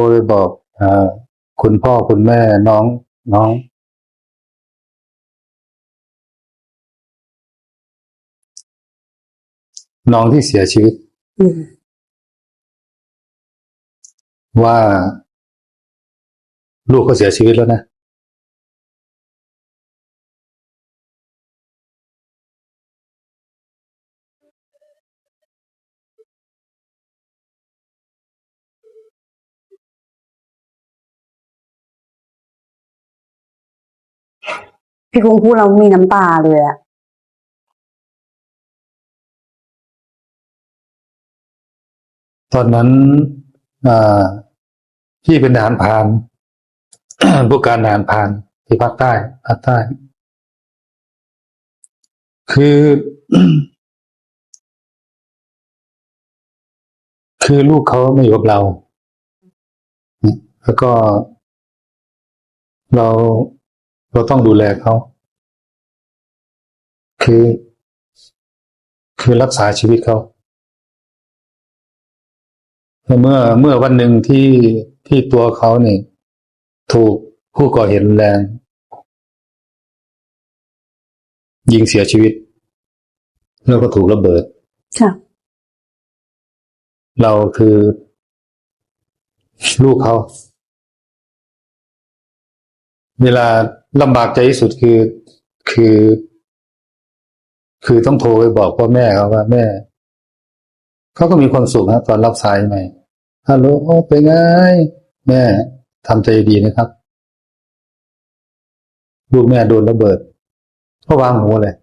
รไปบอกอ่าคุณพ่อคุณแม่น้องน้อง น้องที่เสียชีวิตอืมว่า ลูกเขาเสียชีวิตแล้วนะ พี่กุ้งพูดเรามีน้ำตาเลยอะตอนนั้นพี่เป็นทหารพานผู้การทหารพานที่ภาคใต้ภาคใต้ คือ คือลูกเขาไม่อยู่กับเรา แล้วก็เรา เราต้องดูแลเขา คือ คือรักษาชีวิตเขาเมื่อเมื่อวันหนึ่งที่ที่ตัวเขาเนี่ยถูกผู้ก่อเหตุรุนแรง ยิงเสียชีวิต แล้วก็ถูกระเบิดค่ะเราคือ ลูกเขา เวลา ลำบากใจที่สุดคือคือ คือต้องโทรไปบอกพ่อแม่เขาว่าแม่เขาก็มีความสุขนะตอนรับสายใหม่ฮัลโหลโอ้เป็นไงแม่ทำใจดีนะครับ ลูกแม่โดนระเบิดก็วางหัวเลย